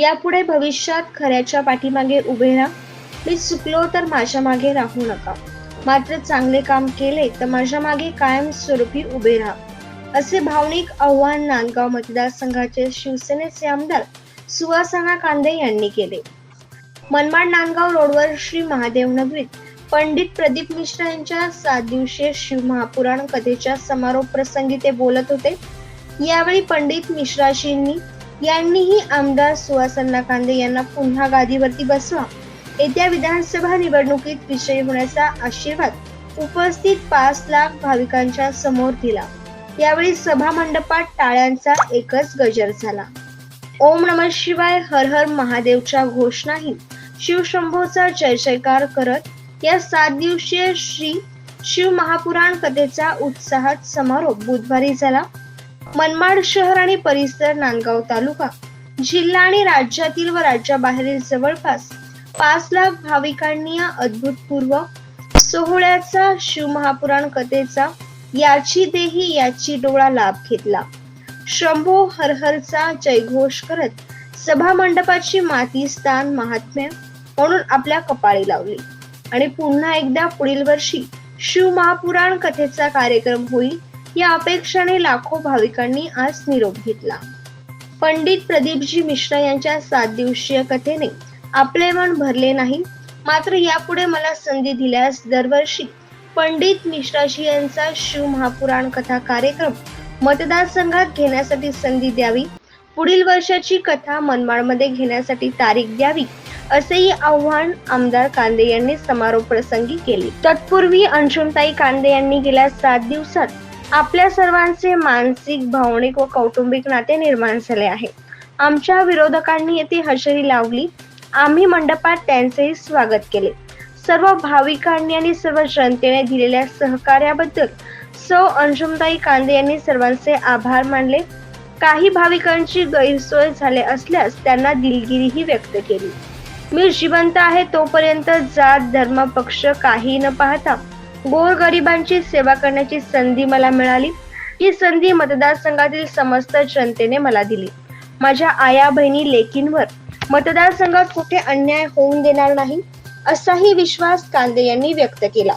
यापुढे भविष्यात खऱ्याच्या पाठीमागे उभे राहा. मी चुकलो तर माझ्या मागे राहू नका. मात्र चांगले काम केले तर माझ्या मागे कायमस्वरूपी उभे राहा. असे भावनिक आव्हान नांदगाव मतदारसंघाचे शिवसेनेचे आमदार सुहासना कांदे यांनी केले. मनमाड नांदगाव रोडवर श्री महादेव नगरीत पंडित प्रदीप मिश्रा यांच्या सात दिवसीय शिवमहापुराण कथेच्या समारोप प्रसंगी ते बोलत होते. यावेळी पंडित मिश्राशींनी यांनीही आमदार सुहासन्ना कांदे यांना पुन्हा गादीवरती बसवा. येत्या विधानसभा निवडणुकीत विजयी होण्याचा आशीर्वाद उपस्थित पाच लाख भाविकांच्या समोर दिला. यावेळी सभा मंडपात टाळ्यांचा एकच गजर झाला. ओम नम शिवाय हर हर महादेवच्या घोषणाही शिवशंभोचा जय जयकार करत या सात दिवसीय श्री शिव महापुराण कथेचा उत्साहात समारोप बुधवारी झाला. मनमाड शहर आणि परिसर नांदगाव तालुका. जिल्हा आणि राज्यातील व राज्याबाहेरील जवळपास पाच लाख भाविकांनी या अद्भुतपूर्व सोहळ्याचा शिवमहापुराण कथेचा याची देही याची डोळा लाभ घेतला. शंभो हर हरचा जयघोष करत सभा मंडपाची माती स्थान महात्म्य म्हणून आपल्या कपाळी लावली. आणि पुन्हा एकदा पुढील वर्षी शिव महापुराण कथेचा कार्यक्रम होईल या अपेक्षेने लाखो भाविकांनी आज निरोप घेतला. पंडित प्रदीपजी मिश्रा यांच्या सात दिवसीय कथेने आपले मन भरले नाही मात्र यापुढे मला संधी दिल्यास दरवर्षी पंडित मिश्राजी यांचा शिव महापुराण कथा कार्यक्रम मतदारसंघात घेण्यासाठी संधी द्यावी पुढील वर्षाची कथा मनमाडमध्ये घेण्यासाठी तारीख द्यावी असेही आव्हान आमदार कांदे यांनी समारोप प्रसंगी केले. तत्पूर्वी अंशुमताई कांदे यांनी गेल्या सात दिवसात आपल्या सर्वांचे मानसिक भावनिक व कौटुंबिक नाते निर्माण झाले आहे. आमच्या विरोधकांनी येथे हजेरी लावली. आम्ही मंडपात त्यांचेही स्वागत केले. सर्व भाविकांनी आणि सर्व जनतेने दिलेल्या सहकार्याबद्दल सौ अंशुमताई कांदे यांनी सर्वांचे आभार मानले. काही भाविकांची गैरसोय झाले असल्यास त्यांना दिलगिरीही व्यक्त केली. मी जिवंत आहे तोपर्यंत जात धर्म पक्ष काही न पाहता गोरगरिबांची सेवा करण्याची संधी मला मिळाली. ही संधी मतदारसंघातील समस्त जनतेने मला दिली. माझ्या आया बहिणी लेकींवर मतदारसंघात कुठे अन्याय होऊन देणार नाही असाही विश्वास कांदे यांनी व्यक्त केला.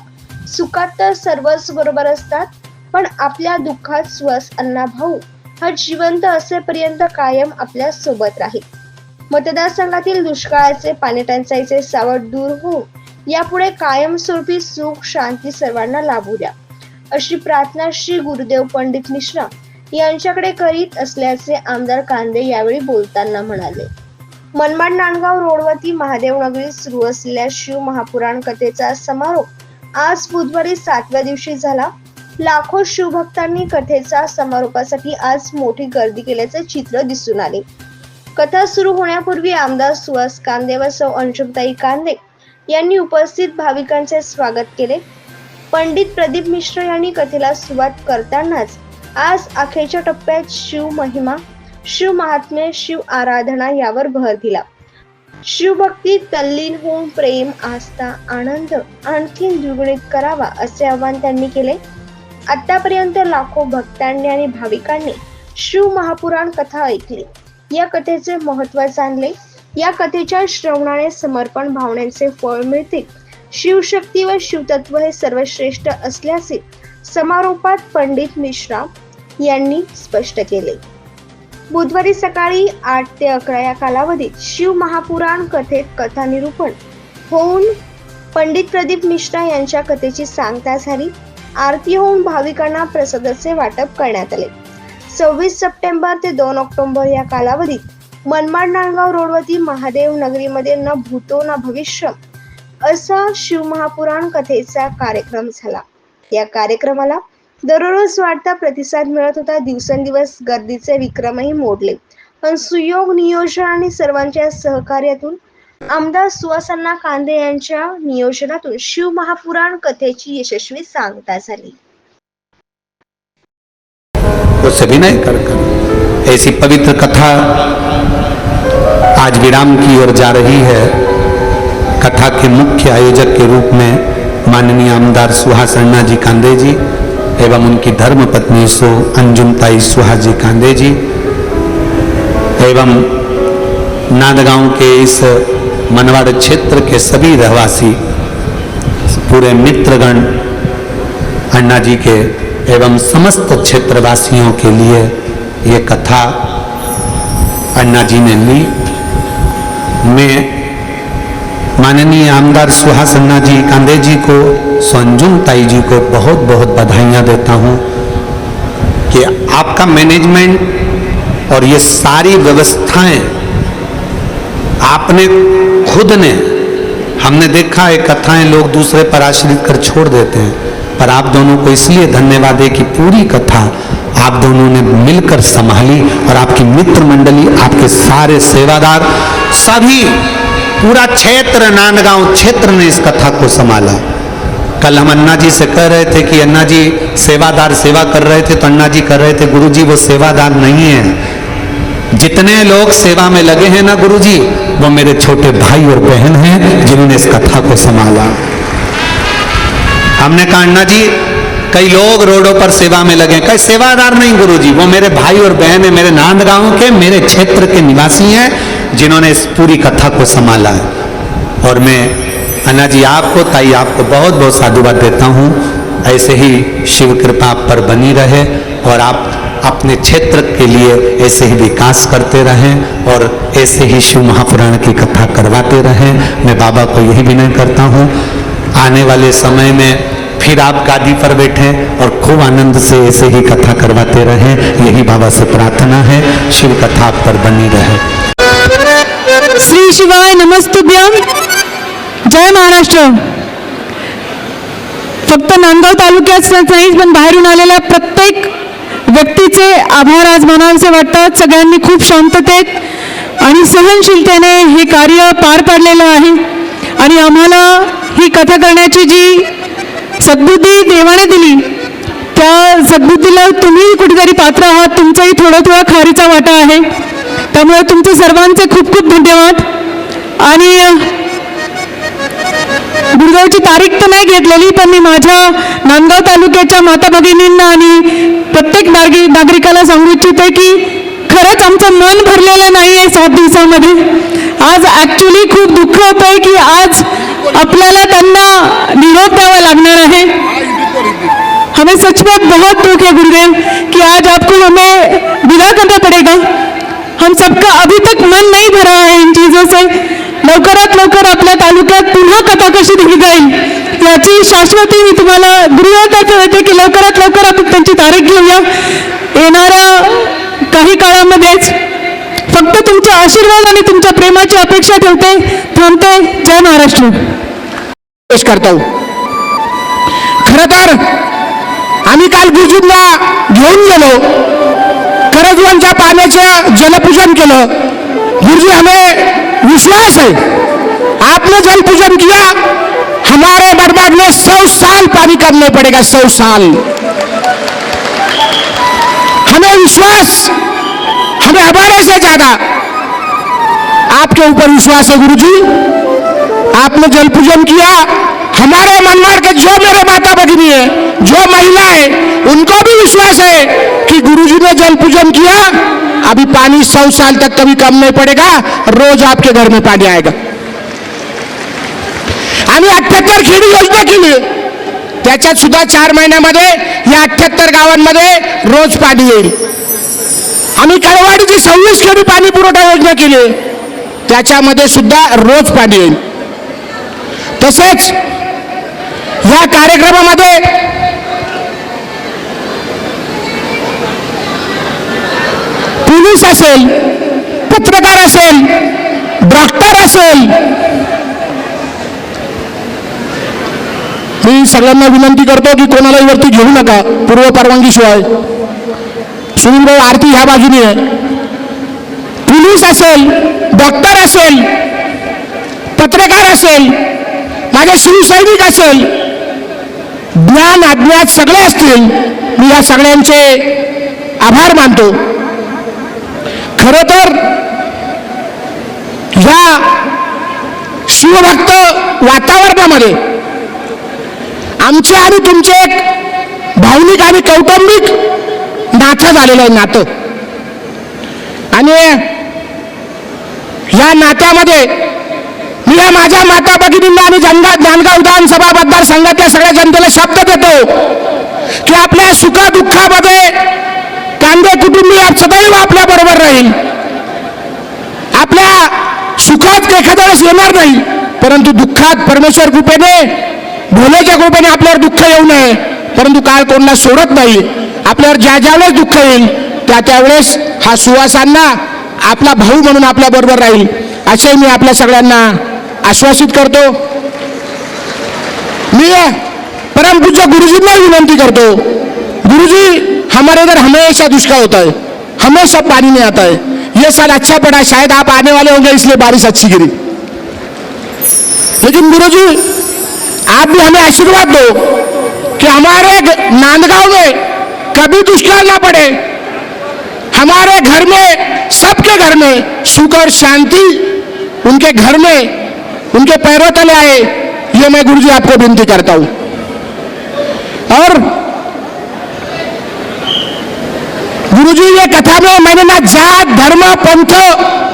सुखात तर सर्वच बरोबर असतात पण आपल्या दुःखात स्वस अण्णा भाऊ हा जिवंत असेपर्यंत कायम आपल्यासोबत राहील. मतदारसंघातील दुष्काळाचे पाणी टंचाईचे सावट दूर होऊन यापुढे कायमस्वरूपी सुख शांती सर्वांना लाभू द्या. अशी प्रार्थना श्री गुरुदेव पंडित मिश्रा यांच्याकडे करीत असल्याचे आमदार कांदे यावेळी बोलताना म्हणाले. मनमाड नांदगाव रोडवरती महादेव नगरीत सुरू असलेल्या शिव महापुराण कथेचा समारोप आज बुधवारी सातव्या दिवशी झाला. लाखो शिवभक्तांनी कथेचा समारोपासाठी आज मोठी गर्दी केल्याचे चित्र दिसून आले. कथा सुरू होण्यापूर्वी आमदार सुहास कांदे व सौ अंशुमताई कांदे यांनी उपस्थित भाविकांचे स्वागत केले. पंडित प्रदीप मिश्र यांनी कथेला सुरुवात करतानाच आज अखेरच्या टप्प्यात शिव महिमा शिव महात्म्य शिव आराधना यावर भर दिला. शिवभक्ती तल्लीन होऊन प्रेम आस्था आनंद आणखीन द्विगुणित करावा असे आवाहन त्यांनी केले. आतापर्यंत लाखो भक्तांनी आणि भाविकांनी शिव महापुराण कथा ऐकली. या कथेचे महत्त्व जाणले. या कथेच्या श्रवणाने समर्पण भावनेचे फळ मिळते. शिवशक्ती व शिवतत्व हे सर्वश्रेष्ठ असल्याचे समारोपात पंडित मिश्रा यांनी स्पष्ट केले. बुधवारी सकाळी आठ ते अकरा या कालावधीत शिव महापुराण कथेत कथानिरूपण होऊन पंडित प्रदीप मिश्रा यांच्या कथेची सांगता झाली आरती होऊन भाविकांना प्रसादाचे वाटप करण्यात आले. सव्वीस सप्टेंबर ते दोन ऑक्टोबर या कालावधीत मनमाड नांदगाव रोडवरती महादेव नगरीमध्ये न भूतो न भविष्य असा शिवमहापुराण कथेचा कार्यक्रम झाला. या कार्यक्रमाला दररोज वाढता प्रतिसाद मिळत होता. दिवसेंदिवस गर्दीचे विक्रमही मोडले. पण सुयोग नियोजन आणि सर्वांच्या सहकार्यातून आमदार सुहासांना कांदे यांच्या नियोजनातून शिव महापुराण कथेची यशस्वी सांगता झाली. वो सविनय कर ऐसी पवित्र कथा आज विराम की ओर जा रही है। कथा के मुख्य आयोजक के रूप में माननीय आमदार सुहासन्ना जी कांदे जी एवं उनकी धर्म पत्नी सो अंजुमताई सुहा जी कांदे जी एवं नांदगांव के इस मनवाड़ क्षेत्र के सभी रहवासी, पूरे मित्रगण अन्ना जी के एवं समस्त क्षेत्रवासियों के लिए ये कथा अन्ना जी ने ली। मैं माननीय आमदार सुहास अन्ना जी कांदे जी को, संजुम ताई जी को बहुत बहुत बधाइयाँ देता हूँ कि आपका मैनेजमेंट और ये सारी व्यवस्थाएँ आपने खुद ने, हमने देखा है कथाएँ लोग दूसरे पर आश्रित कर छोड़ देते हैं, पर आप दोनों को इसलिए धन्यवाद है कि पूरी कथा आप दोनों ने मिलकर संभाली और आपकी मित्र मंडली आपके सारे सेवादार, सभी पूरा क्षेत्र, नांदगांव क्षेत्र ने इस कथा को संभाला। कल हम अन्ना जी से कह रहे थे कि अन्ना जी सेवादार सेवा कर रहे थे तो अन्ना जी कर रहे थे गुरु जी वो सेवादार नहीं है। जितने लोग सेवा में लगे हैं ना गुरु जी वो मेरे छोटे भाई और बहन हैं, जिन्होंने इस कथा को संभाला। हमने कहा अन्ना जी कई लोग रोडों पर सेवा में लगे कई सेवादार नहीं गुरु जी वो मेरे भाई और बहन है, मेरे नांदगांव के, मेरे क्षेत्र के निवासी हैं, जिन्होंने इस पूरी कथा को संभाला है। और मैं, अन्ना जी, आपको, ताई, आपको बहुत बहुत साधुवाद देता हूँ। ऐसे ही शिव कृपा आप पर बनी रहे और आप अपने क्षेत्र के लिए ऐसे ही विकास करते रहें और ऐसे ही शिव महापुराण की कथा करवाते रहें। मैं बाबा को यही विनय करता हूँ, आने वाले समय में फिर आप गादी पर बैठे और खूब आनंद से ऐसे ही कथा करवाते रहें। यही बाबा से प्रार्थना है शिव कथा आप पर बनी रहे। श्री शिवाय नमस्तुभ्यम। जय महाराष्ट्र। फक्त नांदगाव तालुक्यात नाही पण बाहेरून आलेल्या प्रत्येक व्यक्तीचे आभार आज मानावेसे वाटतात. सगळ्यांनी खूप शांततेत आणि सहनशीलतेने हे कार्य पार पाडलेलं आहे. आणि आम्हाला ही कथा करण्याची जी सद्बुद्धी देवाने दिली. त्या सद्बुद्धीला तुम्ही कुठेतरी पात्र आहात तुमचाही थोडा थोडा खारीचा वाटा आहे. त्यामुळे तुमचे सर्वांचे खूप खूप धन्यवाद. आणि अ, गुरुदेवची तारीख तर नाही घेतलेली पण मी माझ्या नांदगाव तालुक्याच्या माता भगिनींना आणि प्रत्येक नागरिक नागरिकाला सांगू इच्छिते की खरंच आमचं मन भरलेलं नाही आहे सात दिवसामध्ये. आज ॲक्च्युली खूप दुःख होतं आहे की आज आपल्याला त्यांना निरोप द्यावा लागणार आहे. हमें सच में बहुत दुख है गुरुदेव कि आज आपको हमें विदा करना पड़ेगा। हम सबका अभी तक मन नहीं भरा है इन चीज़ों से। लवकरात लवकर आपल्या तालुक्यात पुन्हा कथा कशी दिली जाईल. याची शाश्वती मी तुम्हाला गृहतर्फे देते की लवकरात लवकर आपण त्यांची तारीख घेऊया. येणाऱ्या काही काळामध्येच फक्त तुमच्या आशीर्वाद आणि तुमच्या प्रेमाची अपेक्षा ठेवते. थांबते. जय महाराष्ट्र. पेश करतो. खर तर आम्ही काल गुरुजींना घेऊन गेलो. करजवांच्या पाण्याचं जलपूजन केलं. गुरुजी हमें विश्वास है आपने जलपूजन किया हमारे बर्बाद में सौ साल पानी करने पड़ेगा सौ साल. हमें विश्वास हमें हमारे से ज्यादा। आपके ऊपर विश्वास है गुरुजी? आपने जल पूजन किया। हमारे मनवार के जो मेरे माता भगिनी है जो महिला है उनको भी विश्वास है कि गुरुजी ने जल पूजन किया। अभी पानी सौ साल तक कभी कम नहीं पड़ेगा रोज आपके घर में पानी आएगा। आम्ही अठ्याहत्तर खेडी योजना केली त्याच्यात सुद्धा चार महिन्यामध्ये या अठ्याहत्तर गावांमध्ये रोज पाणी येईल आम्ही कळवाडीची सव्वीस खेडी पाणी पुरवठा योजना केली. त्याच्यामध्ये सुद्धा रोज पाणी येईल. तसेच या कार्यक्रमामध्ये पोलीस असेल पत्रकार असेल डॉक्टर असेल मी सगळ्यांना विनंती करतो की कोणालाही वरती घेऊ नका पूर्व परवानगीशिवाय सुनील भाऊ आरती ह्या बाजूने. आहे पोलीस असेल डॉक्टर असेल पत्रकार असेल माझे शिवसैनिक असेल ज्ञान अज्ञात सगळे असतील मी या सगळ्यांचे आभार मानतो. खर तर या शिवभक्त वातावरणामध्ये आमचे आणि तुमचे एक भावनिक आणि कौटुंबिक नातं झालेलं आहे नातं. आणि या नात्यामध्ये मी या माझ्या माता भगिनींना आणि जनगा नांदगाव विधानसभा मतदारसंघातल्या सगळ्या जनतेला शब्द देतो की आपल्या सुखदुःखामध्ये कांदे कुटुंबी सदैव आपल्या बरोबर राहील. आपल्या सुखात एखाद्या वेळेस येणार नाही परंतु दुःखात परमेश्वर कृपेने भोलेच्या कृपेने आपल्यावर दुःख येऊ नये. परंतु काळ कोणाला सोडत नाही. आपल्यावर ज्या ज्यावेळेस दुःख येईल त्या त्यावेळेस हा सुवासांना आपला भाऊ म्हणून आपल्या बरोबर राहील. असे मी आपल्या सगळ्यांना आश्वासित करतो. मी परमपूज्य गुरुजींना विनंती करतो. गुरुजी हमारे इधर हमेशा दुष्काळ होता है हमेशा पानी नहीं आता है ये साल अच्छा पड़ा शायद आप आने वाले होंगे इसलिए बारिश अच्छी गिरी. लेकिन गुरुजी आप भी हमें आशीर्वाद दो. हमारे नांदगांव में कभी दुष्काल ना पड़े। हमारे घर में, सबके घर में सुख और शांति उनके घर में, उनके पैरों तले आए, ये मैं गुरु जी आपको विनती करता हूँ। और गुरु जी ये कथा में मैंने ना जात, धर्म, पंथ,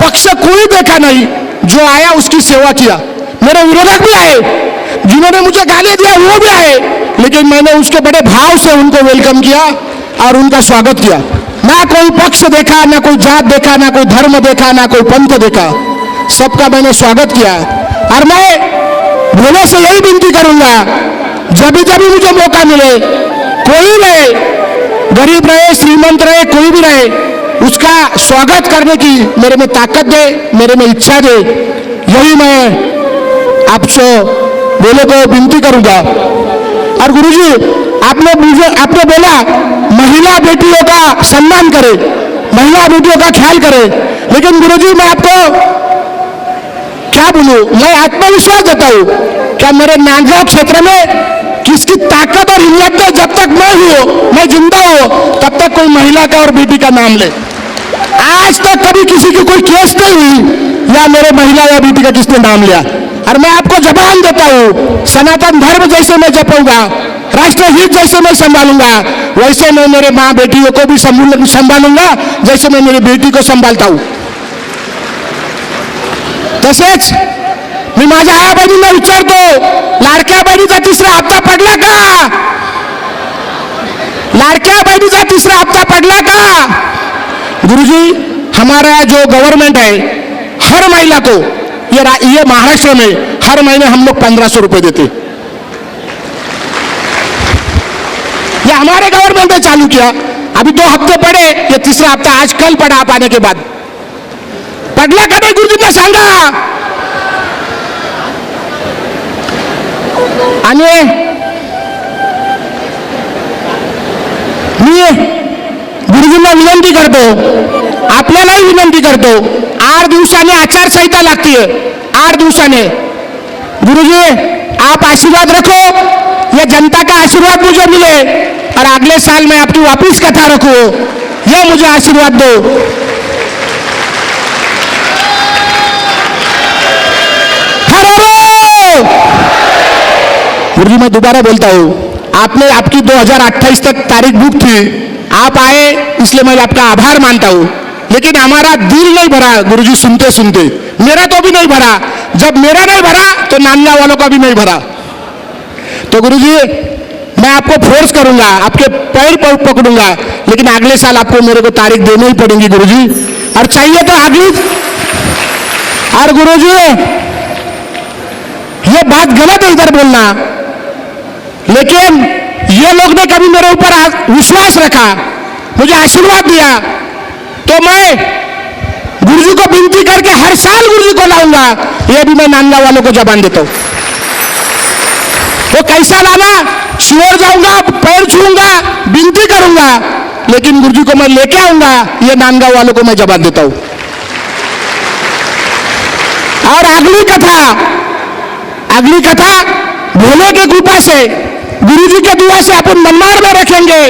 पक्ष कोई देखा नहीं, जो आया उसकी सेवा किया। मेरे विरोधक भी आए। जिन्होंने मुझे गाली दिया, वो भी आए। लेकिन मैंने उसके बड़े भाव से उनको वेलकम किया और उनका स्वागत किया। ना कोई पक्ष देखा, ना कोई जात देखा, ना कोई धर्म देखा, ना कोई पंथ देखा। सबका मैंने स्वागत किया। और मैं भोले से यही विनती करूँगा जब जब भी मुझे मौका मिले, कोई रहे, गरीब रहे, श्रीमंत रहे, कोई भी रहे, उसका स्वागत करने की मेरे में ताकत दे, मेरे में इच्छा दे। यही मैं आपसे बोले को विनती करूँगा। और गुरुजी, आपने मुझे, आपने बोला, महिला बेटियों का सम्मान करे, महिला बेटियों का ख्याल करे। लेकिन गुरुजी, मैं आपको क्या बोलूँ? मैं आत्मविश्वास देता हूँ क्या मेरे नांदगांव क्षेत्र में किसकी ताकत और हिम्मत में जब तक मैं हूँ, मैं ज़िंदा हूँ, तब तक कोई महिला का और बेटी का नाम ले। आज तक कभी किसी की कोई केस नहीं हुई, या मेरे महिला या बेटी का किसने नाम लिया? और मैं आपको जबान देता हूँ, सनातन धर्म जैसे मैं जपूँगा राष्ट्रहित जैसे मैं संभालूँगा, वैसे मैं मेरे माँ बेटियों को भी संभालूँगा, जैसे मैं मेरी बेटी को संभालता हूँ। तसेच मी माझ्या आया बहिणींना विचारतो लाडक्या बहिणीचा तिसरा हप्ता पडला का। लाडक्या बहिणीचा तिसरा हप्ता पडला का। गुरुजी, हमारा जो गवर्नमेंट है, हर महिला को ये ये महाराष्ट्र में हर महीने हम लोग पंद्रह सौ रुपए देते ये हमारे गवर्नमेंट ने चालू किया। अभी दो हफ़्ते पड़े, ये तीसरा हफ़्ता आज कल पड़ा आप आने के बाद। पडला का नाही गुरुजींना सांगा आणि मी गुरुजींना विनंती करतो आपल्यालाही विनंती करतो. आठ दिवसाने आचारसंहिता लागतीये. आठ दिवसाने. गुरुजी, आप आशीर्वाद रखो. ये जनता का आशीर्वाद मुझे मिले. और अगले साल मैं आपकी वापिस कथा रखूँ. ये मुझे आशीर्वाद दो. गुरुजी, मैं दोबारा बोलता हूँ। आपने आपकी 2028 तक तारीख बुक थी आप आए, इसलिए मैं आपका आभार मानता हूँ। लेकिन हमारा दिल नहीं भरा, गुरुजी, सुनते सुनते। मेरा तो भी नहीं भरा। जब मेरा नहीं भरा तो नांदगा वालों का भी नहीं भरा। तो गुरुजी, मैं आपको फोर्स करूँगा, आपके पैर पर पकड़ूँगा, लेकिन अगले साल आपको मेरे को तारीख देनी ही पड़ेगी, गुरुजी। और चाहिए तो अगली और गुरुजी, ये बात गलत है इधर बोलना। लेकिन ये लोग ने कभी मेरे ऊपर विश्वास रखा। मुझे आशीर्वाद दिया। तो मैं गुरुजी को विनती करके हर साल गुरुजी को लाऊँगा। ये भी मैं नांदा वालों को जबान देता हूँ। वो कैसा लाना शिवर जाऊँगा, पैर छूँगा विनती करूँगा, लेकिन गुरुजी को मैं लेके आऊँगा। ये नांदगांव वालों को मैं जवाब देता हूँ। और अगली कथा अगली कथा भोले की कृपा से, गुरुजी के दुआ से अपन मनमार में रखेंगे।